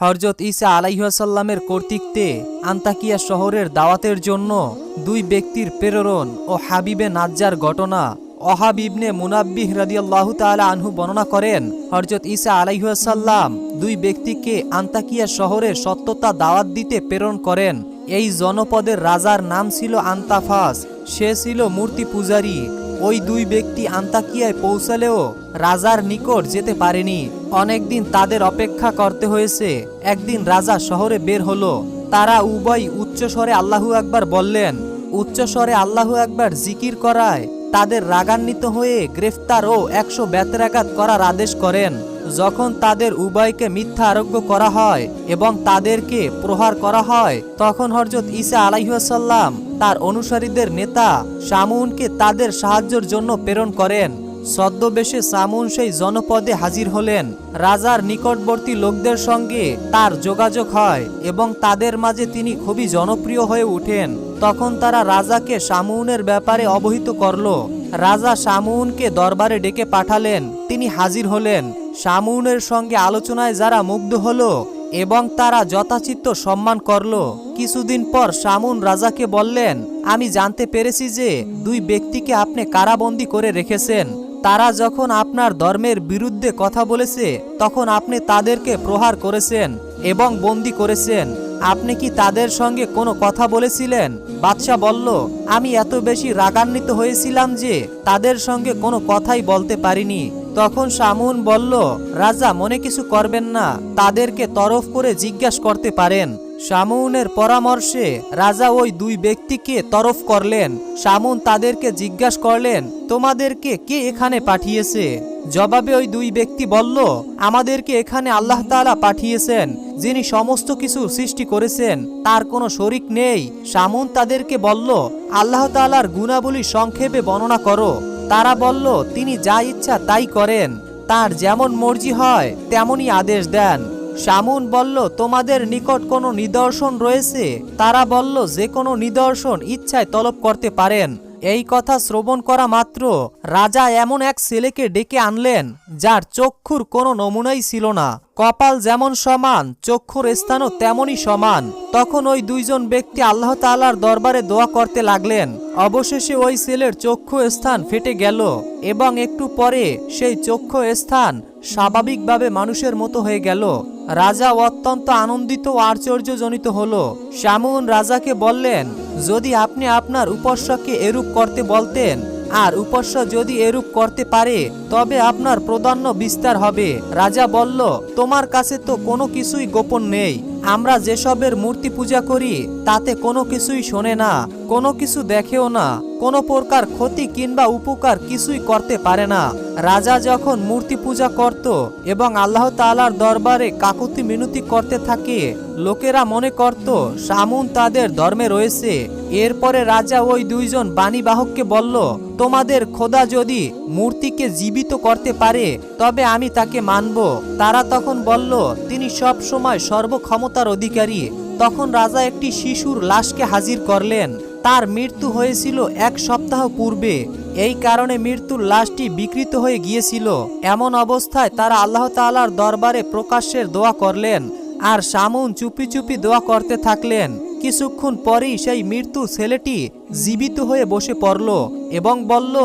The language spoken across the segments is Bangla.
হরজত ইসা আলাইহাসাল্লামের কর্তৃত্বে আন্তাকিয়া শহরের দাওয়াতের জন্য দুই ব্যক্তির প্রেরণ ও হাবিবে নাজ্জার ঘটনা অহাব ইবনে মুনাব্বিহ রাদিয়াল্লাহু তাআলা আনহু বর্ণনা করেন হরজত ঈসা আলাইহাসাল্লাম দুই ব্যক্তিকে আন্তাকিয়া শহরে সত্যতা দাওয়াত দিতে প্রেরণ করেন। এই জনপদের রাজার নাম ছিল আন্তাফাস, সে ছিল মূর্তি পূজারী ওই দুই ব্যক্তি আন্তাকিয়ায় পৌঁছালেও রাজার নিকট যেতে পারেনি। অনেকদিন তাদের অপেক্ষা করতে হয়েছে। একদিন রাজা শহরে বের হলো। তারা উভয় উচ্চস্বরে আল্লাহু একবার বললেন, উচ্চস্বরে আল্লাহু একবার জিকির করায় তাদের রাগান্বিত হয়ে গ্রেফতার ও একশো ব্যতরাঘাত করার আদেশ করেন। যখন তাদের উভয়কে মিথ্যা আরোগ্য করা হয় এবং তাদেরকে প্রহার করা হয়, তখন হরজত ঈসা আলাইহাসাল্লাম তার অনুসারীদের নেতা শামুনকে তাদের সাহায্যের জন্য প্রেরণ করেন। ছদ্মবেশে সামুন সেই জনপদে হাজির হলেন। রাজার নিকটবর্তী লোকদের সঙ্গে তার যোগাযোগ হয় এবং তাদের মাঝে তিনি খুবই জনপ্রিয় হয়ে ওঠেন তখন তারা রাজাকে সামুনের ব্যাপারে অবহিত করল। রাজা সামুনকে দরবারে ডেকে পাঠালেন। তিনি হাজির হলেন। সামুনের সঙ্গে আলোচনায় যারা মুগ্ধ হলো এবং তারা যথাচিত্ত সম্মান করল। কিছুদিন পর সামুন রাজাকে বললেন, আমি জানতে পেরেছি যে দুই ব্যক্তিকে আপনি কারাবন্দী করে রেখেছেন। তারা যখন আপনার ধর্মের বিরুদ্ধে কথা বলেছে, তখন আপনি তাদেরকে প্রহার করেছেন এবং বন্দি করেছেন। আপনি কি তাদের সঙ্গে কোনো কথা বলেছিলেন? বাদশাহ বলল, আমি এত বেশি রাগান্বিত হয়েছিলাম যে তাদের সঙ্গে কোনো কথাই বলতে পারিনি। তখন শামুন বলল, রাজা, মনে কিছু করবেন না। তাদেরকে তরফ করে জিজ্ঞাসা করতে পারেন। শামুনের পরামর্শে রাজা ওই দুই ব্যক্তিকে তরফ করলেন। শামুন তাদেরকে জিজ্ঞাসা করলেন, তোমাদেরকে কে এখানে পাঠিয়েছে? জবাবে ওই দুই ব্যক্তি বলল, আমাদেরকে এখানে আল্লাহ তাআলা পাঠিয়েছেন, যিনি সমস্ত কিছু সৃষ্টি করেছেন। তার কোনো শরিক নেই। শামুন তাদেরকে বলল, আল্লাহ তাআলার গুণাবলী সংক্ষেপে বর্ণনা করো। তারা বলল, তিনি যা ইচ্ছা তাই করেন। তার যেমন মর্জি হয়, তেমনই আদেশ দেন। শামুন বলল, তোমাদের নিকট কোনো নিদর্শন রয়েছে? তারা বলল, যে কোনো নিদর্শন ইচ্ছায় তলব করতে পারেন। এই কথা শ্রবণ করা মাত্র রাজা এমন এক ছেলেকে ডেকে আনলেন, যার চক্ষুর কোনো নমুনাই ছিল না। কপাল যেমন সমান, চক্ষুর স্থানও তেমনই সমান। তখন ওই দুইজন ব্যক্তি আল্লাহ তাআলার দরবারে দোয়া করতে লাগলেন। অবশেষে ওই ছেলের চক্ষু স্থান ফেটে গেল এবং একটু পরে সেই চক্ষু স্থান স্বাভাবিকভাবে মানুষের মতো হয়ে গেল। রাজা অত্যন্ত আনন্দিত ও আশ্চর্যজনিত হল। শামুন রাজাকে বললেন, যদি আপনি আপনার উপস্যকে এরূপ করতে বলতেন, আর উপস্য যদি এরূপ করতে পারে, তবে আপনার প্রদান্য বিস্তার হবে। রাজা বলল, তোমার কাছে তো কোনো কিছুই গোপন নেই। আমরা যেসবের মূর্তি পূজা করি, তাতে কোনো কিছুই শোনে না, কোনো কিছু দেখেও না, কোনো প্রকার ক্ষতি কিংবা উপকার কিছুই করতে পারে না। রাজা যখন মূর্তি পূজা করত এবং আল্লাহ তাআলার দরবারে কাকুতি মিনতি করতে থাকে, লোকেরা মনে করত, সামুন তাদের ধর্মে রয়েছে। এরপরে রাজা ওই দুইজন বাণীবাহককে বলল, তোমাদের খোদা যদি মূর্তিকে জীবিত করতে পারে, তবে আমি তাকে মানব। তারা তখন বলল, তিনি সব সময় সর্বক্ষমতার অধিকারী। তখন রাজা একটি শিশুর লাশকে হাজির করলেন। তার মৃত্যু হয়েছিল এক সপ্তাহ পূর্বে। এই কারণে মৃত্যুর লাশটি বিকৃত হয়ে গিয়েছিল। এমন অবস্থায় তারা আল্লাহ তাআলার দরবারে প্রকাশ্যের দোয়া করলেন আর সামুন চুপি চুপি দোয়া করতে থাকলেন। কিছুক্ষণ পরেই সেই মৃত্যু ছেলেটি জীবিত হয়ে বসে পড়ল এবং বলল,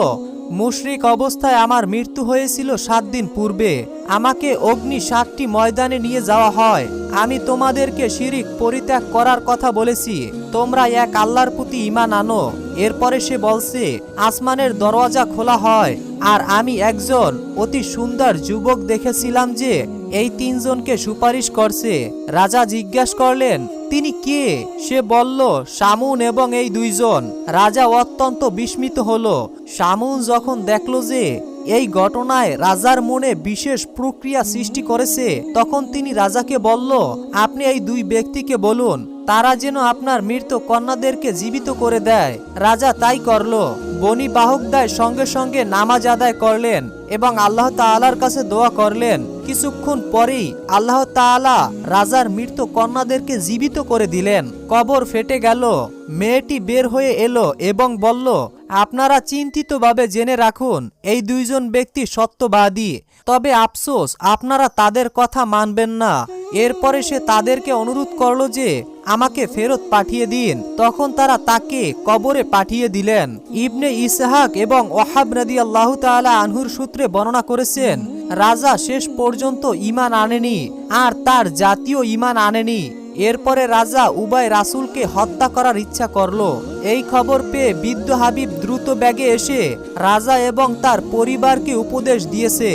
মুশরিক অবস্থায় আমার মৃত্যু হয়েছিল সাত দিন পূর্বে। আমাকে অগ্নি সাতটি ময়দানে নিয়ে যাওয়া হয়। আমি তোমাদেরকে শিরিক পরিত্যাগ করার কথা বলেছি। তোমরা এক আল্লাহর প্রতি ইমান আনো। এরপরে সে বলছে, আসমানের দরওয়াজা খোলা হয়। আর আমি একজন অতি সুন্দর যুবক দেখেছিলাম যে এই তিনজনকে সুপারিশ করছে। রাজা জিজ্ঞাসা করলেন, তিনি কে? সে বলল শামুন এবং এই দুইজন। রাজা অত্যন্ত বিস্মিত হলো। শামুন যখন দেখল যে এই ঘটনায় রাজার মনে বিশেষ প্রক্রিয়া সৃষ্টি করেছে। তখন তিনি রাজাকে বলল, আপনি এই দুই ব্যক্তিকে বলুন, তারা যেন আপনার মৃত কন্যাদেরকে জীবিত করে দেয়। রাজা তাই করল। বনি বাহকদায় সঙ্গে সঙ্গে নামাজ আদায় করলেন এবং আল্লাহ তালার কাছে দোয়া করলেন কিছুক্ষণ পরেই আল্লাহ তাআলা রাজার মৃত কন্যাদেরকে জীবিত করে দিলেন। কবর ফেটে গেল, মেয়েটি বের হয়ে এলো এবং বলল, আপনারা চিন্তিতভাবে জেনে রাখুন, এই দুইজন ব্যক্তি সত্যবাদী। তবে আফসোস, আপনারা তাদের কথা মানবেন না। এরপরে সে তাদেরকে অনুরোধ করল যে, আমাকে ফেরত পাঠিয়ে দিন। তখন তারা তাকে কবরে পাঠিয়ে দিলেন। ইবনে ইসহাক এবং ওহাব রাদি আল্লাহ তাআলা আনহুর সূত্রে বর্ণনা করেছেন রাজা শেষ পর্যন্ত ইমান আনেনি, আর তার জাতীয় ইমান আনেনি। এরপরে রাজা উবায় রাসুলকে হত্যা করার ইচ্ছা করল। এই খবর পেয়ে বৃদ্ধ হাবিব দ্রুত ব্যাগে এসে রাজা এবং তার পরিবারকে উপদেশ দিয়েছে।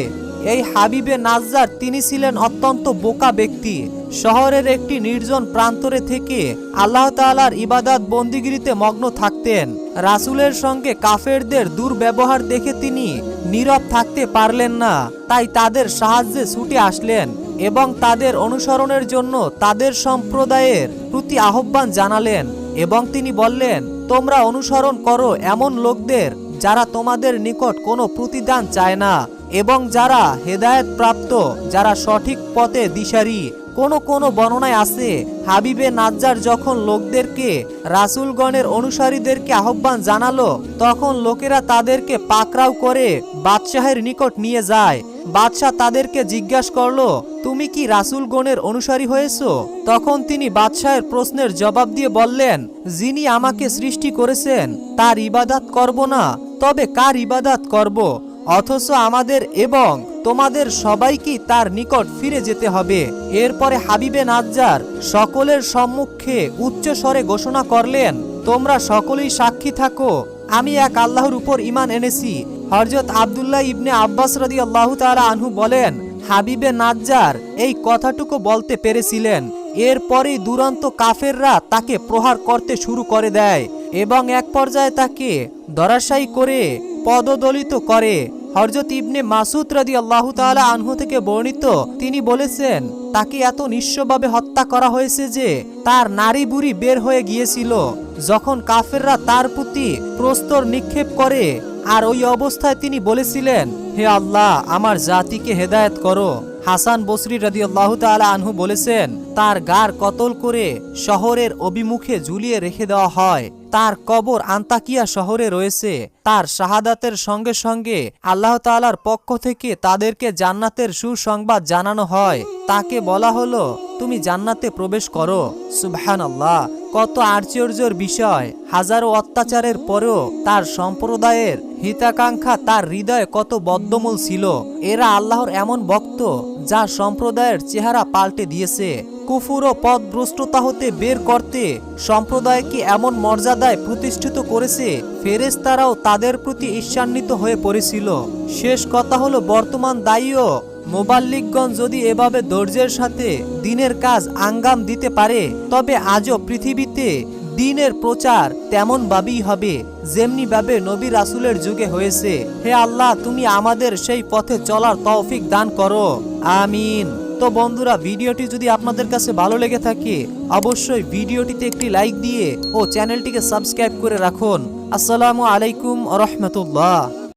এই হাবিবে নাজ্জার তিনি ছিলেন অত্যন্ত বোকা ব্যক্তি। শহরের একটি নির্জন প্রান্তরে থেকে আল্লাহ তাআলার ইবাদাত বন্দিগিরিতে মগ্ন থাকতেন। রাসূলের সঙ্গে কাফেরদের দুর্ব্যবহার দেখে তিনি নীরব থাকতে পারলেন না, তাই তাদের সাহায্যে ছুটে আসলেন এবং তাদের অনুসরণের জন্য তাদের সম্প্রদায়ের প্রতি আহ্বান জানালেন এবং তিনি বললেন, তোমরা অনুসরণ করো এমন লোকদের যারা তোমাদের নিকট কোনো প্রতিদান চায় না। এবং যারা হেদায়েত প্রাপ্ত যারা সঠিক পথে দিশারি, কোনো কোনো বর্ণনায় আছে, হাবিবে নাজ্জার যখন লোকদেরকে, রাসূলগণের অনুসারীদেরকে আহ্বান জানালো, তখন লোকেরা তাদেরকে পাকরাও করে বাদশাহের নিকট নিয়ে যায়। বাদশাহ তাদেরকে জিজ্ঞাসা করল, তুমি কি রাসূলগণের অনুসারী হয়েছো? তখন তিনি বাদশাহের প্রশ্নের জবাব দিয়ে বললেন, যিনি আমাকে সৃষ্টি করেছেন, তার ইবাদাত করব না, তবে কার ইবাদাত করব? অথচ আমাদের এবং তোমাদের সবাইকে তার নিকট ফিরে যেতে হবে। এরপরে হাবিবে নাজ্জার সকলের সম্মুখে উচ্চ স্বরে ঘোষণা করলেন, তোমরা সকলেই সাক্ষী থাকো। আমি এক আল্লাহর উপর ইমান এনেছি। হরজত আবদুল্লাহ ইবনে আব্বাস রদি আল্লাহ তাআলা আনহু বলেন, হাবিবে নাজ্জার এই কথাটুকু বলতে পেরেছিলেন। এরপরেই দুরন্ত কাফেররা তাকে প্রহার করতে শুরু করে দেয় এবং এক পর্যায়ে তাকে ধরাশায়ী করে পদদলিত করে। হরজত ইবনে মাসুদ রাদি আল্লাহ তাআলা আনহু থেকে বর্ণিত, তিনি বলেছেন, তাকে এত নিঃস্বভাবে হত্যা করা হয়েছে যে তার নারী বুড়ি বের হয়ে গিয়েছিল। যখন কাফেররা তার প্রতি প্রস্তর নিক্ষেপ করে, আর ওই অবস্থায় তিনি বলেছিলেন, হে আল্লাহ, আমার জাতিকে হেদায়ত করো। হাসান বসরি রাদি আল্লাহ তাআলা আনহু বলেছেন তার গার কতল করে শহরের অভিমুখে ঝুলিয়ে রেখে দেওয়া হয়। তার কবর আন্তাকিয়া শহরে রয়েছে। তার শাহাদাতের সঙ্গে সঙ্গে আল্লাহ তাআলার পক্ষ থেকে তাদেরকে জান্নাতের সুসংবাদ জানানো হয়। তাকে বলা হলো, তুমি জান্নাতে প্রবেশ করো। সুবহান আল্লাহ কত আশ্চর্যের বিষয়। হাজারো অত্যাচারের পরেও তার সম্প্রদায়ের হিতাকাঙ্ক্ষা, তার হৃদয়ে কত বদ্ধমূল ছিল। এরা আল্লাহর এমন ভক্ত, যা সম্প্রদায়ের চেহারা পাল্টে দিয়েছে। কুফুর ও পথভ্রষ্টতা হতে বের করতে সম্প্রদায়কে এমন মর্যাদায় প্রতিষ্ঠিত করেছে, ফেরেশতারাও তাদের প্রতি ঈর্ষান্বিত হয়ে পড়েছিল। শেষ কথা হলো, বর্তমান দায়ীও মোবাল্লিকগণ যদি এভাবে ধৈর্যের সাথে দিনের কাজ আঙ্গাম দিতে পারে, তবে আজও পৃথিবীতে দিনের প্রচার তেমন ভাবেই হবে যেমনি ভাবে নবী রাসুলের যুগে হয়েছে। হে আল্লাহ, তুমি আমাদের সেই পথে চলার তৌফিক দান করো। আমিন। তো বন্ধুরা, ভিডিওটি যদি আপনাদের কাছে ভালো লেগে থাকে, অবশ্যই ভিডিওটিতে একটি লাইক দিয়ে ও চ্যানেলটিকে সাবস্ক্রাইব করে রাখুন। আসসালামু আলাইকুম রহমতুল্লাহ।